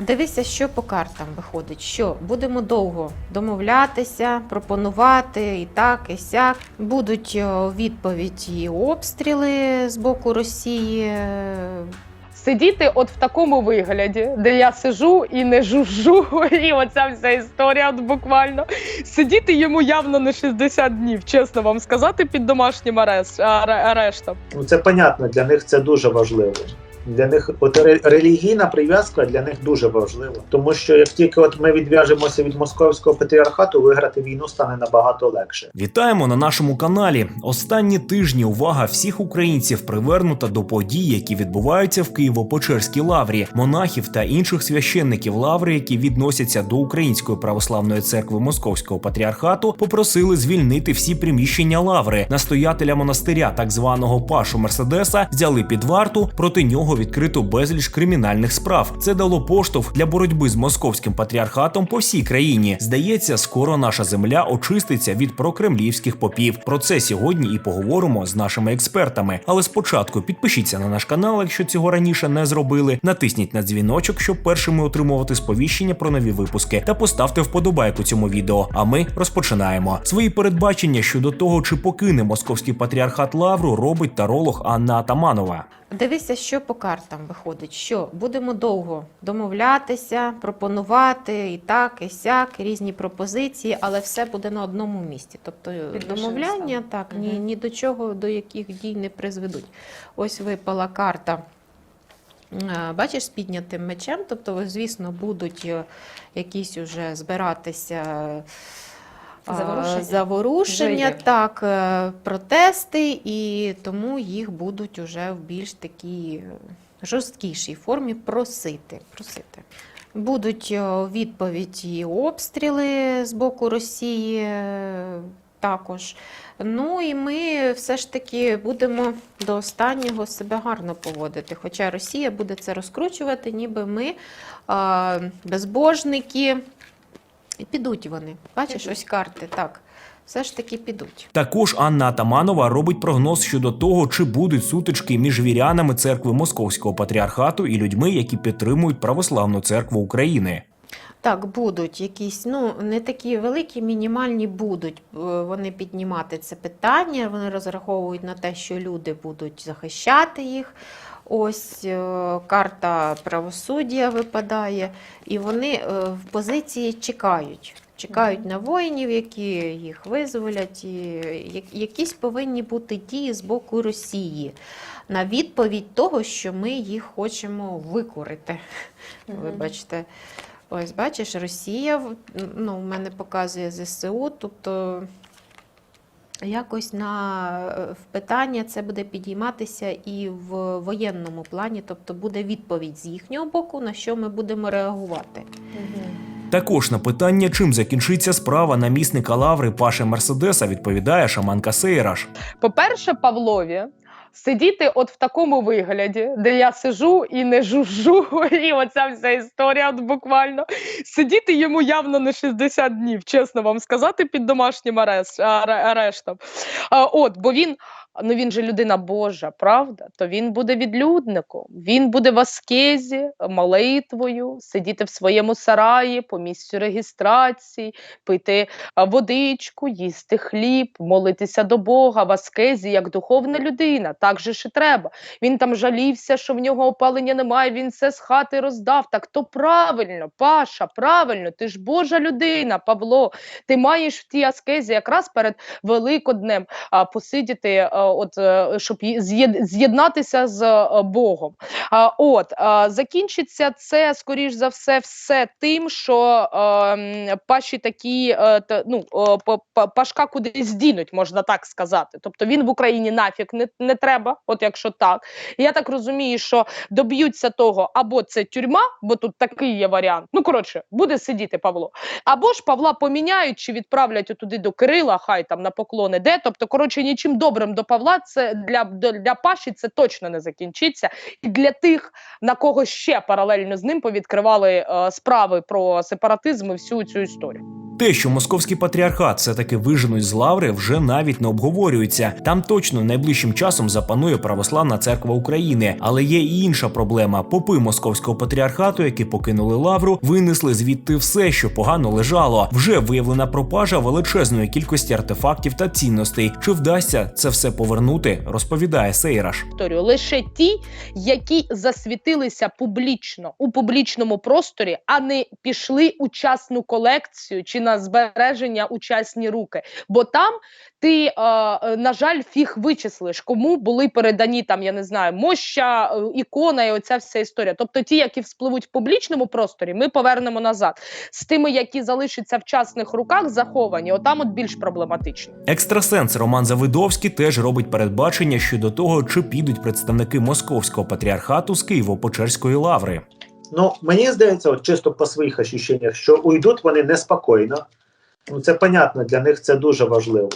Дивися, що по картам виходить. Що будемо довго домовлятися, пропонувати і так, і сяк. Будуть відповіді і обстріли з боку Росії. Сидіти от в такому вигляді, де я сиджу і не жужжу, і оця вся історія, от буквально. Сидіти йому явно не 60 днів, чесно вам сказати, під домашнім арештом. Ну це понятно, для них це дуже важливо. Для них от релігійна прив'язка для них дуже важлива, тому що як тільки от ми відв'яжемося від московського патріархату, виграти війну стане набагато легше. Вітаємо на нашому каналі. Останні тижні увага всіх українців привернута до подій, які відбуваються в Києво-Печерській лаврі, монахів та інших священників лаври, які відносяться до Української православної церкви Московського патріархату, попросили звільнити всі приміщення лаври. Настоятеля монастиря, так званого Пашу Мерседеса, взяли під варту. Проти нього відкрито безліч кримінальних справ. Це дало поштовх для боротьби з московським патріархатом по всій країні. Здається, скоро наша земля очиститься від прокремлівських попів. Про це сьогодні і поговоримо з нашими експертами. Але спочатку підпишіться на наш канал, якщо цього раніше не зробили. Натисніть на дзвіночок, щоб першими отримувати сповіщення про нові випуски, та поставте вподобайку цьому відео. А ми розпочинаємо свої передбачення щодо того, чи покине московський патріархат Лавру, робить таролог Анна Атаманова. Дивися, що по картам виходить. Що будемо довго домовлятися, пропонувати і так, і сяк, різні пропозиції, але все буде на одному місці. Тобто домовляння так ні, ні до чого, до яких дій не призведуть. Ось випала карта. е, Бачиш, з піднятим мечем, тобто, звісно, будуть е, якісь уже збиратися Заворушення. заворушення так, е, протести, і тому їх будуть уже в більш такій е, жорсткішій формі просити. просити. Будуть е, у відповіді обстріли з боку Росії також. Ну і ми все ж таки будемо до останнього себе гарно поводити. Хоча Росія буде це розкручувати, ніби ми безбожники. І підуть вони. Бачиш, ось карти, так. Все ж таки підуть. Також Анна Атаманова робить прогноз щодо того, чи будуть сутички між вірянами церкви Московського патріархату і людьми, які підтримують православну церкву України. Так, будуть якісь, ну не такі великі, мінімальні будуть е, вони піднімати це питання. Вони розраховують на те, що люди будуть захищати їх. Ось е, карта правосуддя випадає, і вони е, в позиції чекають. Чекають на воїнів, які їх визволять, і якісь повинні бути дії з боку Росії на відповідь того, що ми їх хочемо викорити. Вибачте. Ось бачиш, Росія в- ну, в мене показує ЗСУ, тобто якось на е, в питання це буде підійматися і в воєнному плані, тобто буде відповідь з їхнього боку, на що ми будемо реагувати. Також на питання, чим закінчиться справа намісника лаври Паши Мерседеса, відповідає шаманка Сейраш. По-перше, Павлові. Сидіти от в такому вигляді, де я сижу і не жужжу, і оця вся історія, от буквально. Сидіти йому явно не 60 днів, чесно вам сказати, під домашнім арест, арештом. От, бо він, ну він же людина Божа, правда? То він буде відлюдником, він буде в аскезі, молитвою, сидіти в своєму сараї по місцю реєстрації, пити водичку, їсти хліб, молитися до Бога в аскезі як духовна людина. Так же і треба. Він там жалівся, що в нього опалення немає, він все з хати роздав. Так то правильно, Паша, правильно, ти ж Божа людина, Павло. Ти маєш в тій аскезі якраз перед Великоднем а, посидіти, а, от, е, щоб з'єднатися з е, Богом. От, закінчиться це, скоріш за все, все тим, що ем, паші такі, е, ну, е, па- па- пашка кудись здінуть, можна так сказати. Тобто він в Україні нафіг не, не треба, от якщо так. Я так розумію, що доб'ються того, або це тюрма, бо тут такий є варіант. Ну, коротше, буде сидіти Павло. Або ж Павла поміняють чи відправлять туди до Кирила, хай там на поклони де. Тобто, коротше, нічим добрим до Павла це для, для, для Паші це точно не закінчиться. І для тих, на кого ще паралельно з ним повідкривали е, справи про сепаратизм і всю цю історію. Те, що московський патріархат все таки виженуть з лаври, вже навіть не обговорюється. Там точно найближчим часом запанує православна церква України. Але є і інша проблема: попи московського патріархату, які покинули лавру, винесли звідти все, що погано лежало. Вже виявлена пропажа величезної кількості артефактів та цінностей. Чи вдасться це все повернути? Розповідає Сейраш. лише ті, які засвітилися публічно у публічному просторі, а не пішли у частну колекцію чи на збереження у частні руки. Бо там ти, е, е, на жаль, фіг вичислиш, кому були передані там, я не знаю, моща, е, ікона і оця вся історія. Тобто, ті, які вспливуть в публічному просторі, ми повернемо назад. З тими, які залишаться в частних руках, заховані, отам от більш проблематично. Екстрасенс Роман Завидовський теж робить передбачення щодо того, чи підуть представники московського патріархату з Києво-Печерської лаври. Ну, мені здається, от чисто по своїх ощущеннях, що уйдуть вони неспокійно. Ну, це понятно, для них це дуже важливо.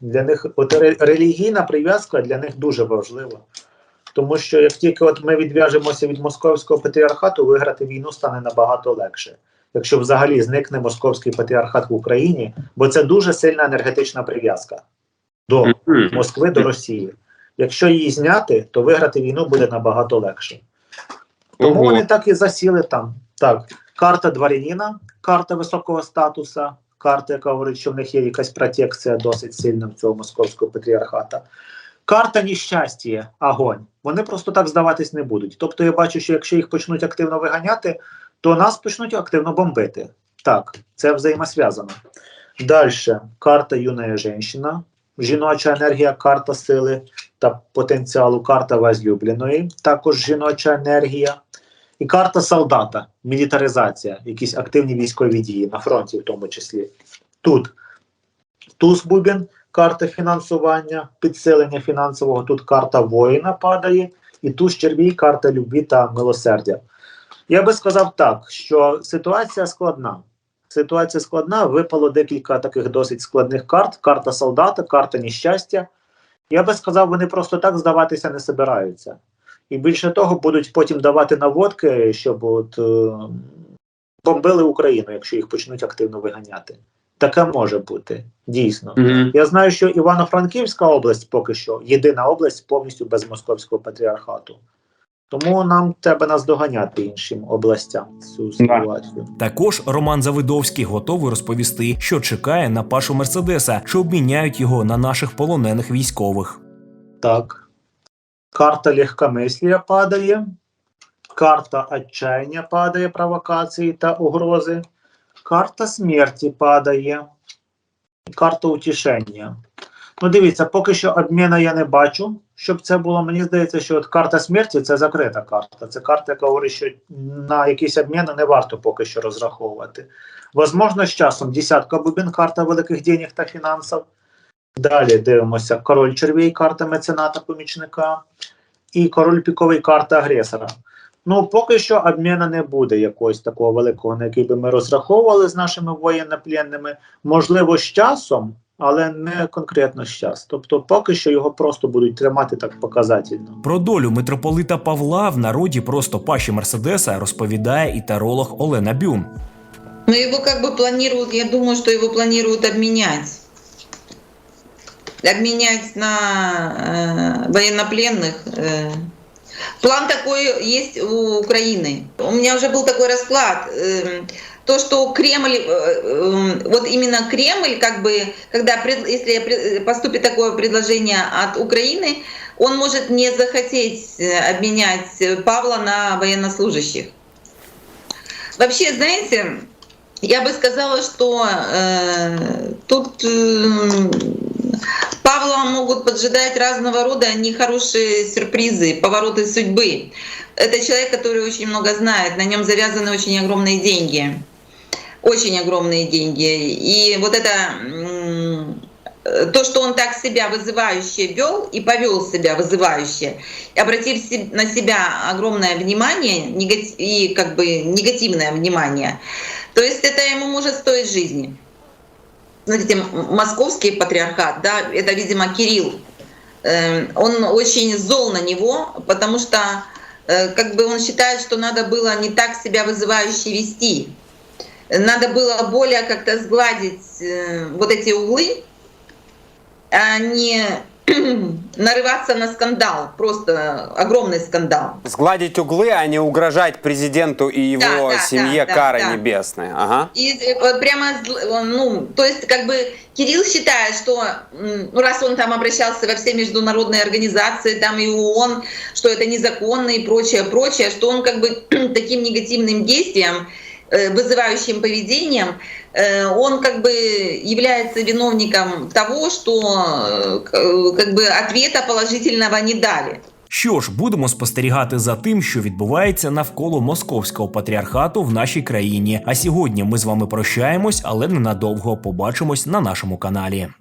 Для них от релігійна прив'язка для них дуже важлива. Тому що як тільки от ми відв'яжемося від московського патріархату, виграти війну стане набагато легше. Якщо взагалі зникне московський патріархат в Україні, бо це дуже сильна енергетична прив'язка до Москви до Росії. Якщо її зняти, то виграти війну буде набагато легше. Тому Ого. вони так і засіли там. Так, карта дворянина, карта високого статуса, карта, яка говорить, що в них є якась протекція досить сильна в цього московського патріархата. Карта нещастя, огонь. Вони просто так здаватись не будуть. Тобто я бачу, що якщо їх почнуть активно виганяти, то нас почнуть активно бомбити. Так, це взаємосв'язано. Далі карта юна жінка, жіноча енергія, карта сили та потенціалу, карта возлюбленої, також жіноча енергія. І карта солдата, мілітаризація, якісь активні військові дії на фронті, в тому числі. Тут туз бубін, карта фінансування, підсилення фінансового. Тут карта воїна падає, і туз червій, карта любві та милосердя. Я би сказав так, що ситуація складна. Ситуація складна, випало декілька таких досить складних карт: карта солдата, карта нещастя. Я би сказав, вони просто так здаватися не собираються. І більше того, будуть потім давати наводки, щоб от, е, бомбили Україну, якщо їх почнуть активно виганяти. Таке може бути, дійсно. Мгм. Я знаю, що Івано-Франківська область поки що єдина область повністю без московського патріархату. Тому нам треба наздоганяти іншим областям цю ситуацію. Також Роман Завидовський готовий розповісти, що чекає на Пашу Мерседеса, що обміняють його на наших полонених військових. Так. Карта легкомислія падає, карта отчаяння падає, провокації та угрози, карта смерті падає, карта утішення. Ну, дивіться, поки що обміна я не бачу, щоб це було. Мені здається, що от карта смерті це закрита карта. Це карта, яка говорить, що на якісь обміни не варто поки що розраховувати. Возможно, з часом десятка бубін, карта великих денег та фінансів. Далі дивимося: король червій, карта мецената помічника, і король піковий карта агресора. Ну, поки що обміну не буде якогось такого великого, на який би ми розраховували з нашими воєннопленними. Можливо, з часом, але не конкретно з час. Тобто, поки що його просто будуть тримати так показательно. Про долю митрополита Павла в народі просто Паші Мерседеса розповідає і таролог Олена Бюм. Но его как бы планируют, я думаю, что его планируют обменять. Обменять на э, военнопленных. э. План такой есть у Украины. У меня уже был такой расклад. э, то, что Кремль, э, э, вот именно Кремль, как бы, когда, если поступит такое предложение от Украины, он может не захотеть э, обменять Павла на военнослужащих. Вообще, знаете, я бы сказала, что э, тут э, Павла могут поджидать разного рода нехорошие сюрпризы, повороты судьбы. Это человек, который очень много знает, на нем завязаны очень огромные деньги. Очень огромные деньги. И вот это то, что он так себя вызывающе вел и повел себя вызывающе, обратив на себя огромное внимание и как бы негативное внимание, то есть это ему может стоить жизни. Смотрите, московский патриархат, да, это, видимо, Кирилл, э, он очень зол на него, потому что э, как бы он считает, что надо было не так себя вызывающе вести. надо было более как-то сгладить э, вот эти углы, а не нарываться на скандал, просто огромный скандал. Сгладить углы, а не угрожать президенту и его Да, да, семье да, да, да. небесной. Ага. И э, прямо, зл- ну, то есть как бы Кирилл считает, что ну, раз он там обращался во все международные организации, там и ООН, что это незаконно и прочее, прочее, что он как бы таким негативным действием, э, вызывающим поведением, э, он как бы является виновником того, что э, к- э, как бы ответа положительного не дали. Що ж, будемо спостерігати за тим, що відбувається навколо московського патріархату в нашій країні. А сьогодні ми з вами прощаємось, але ненадовго побачимось на нашому каналі.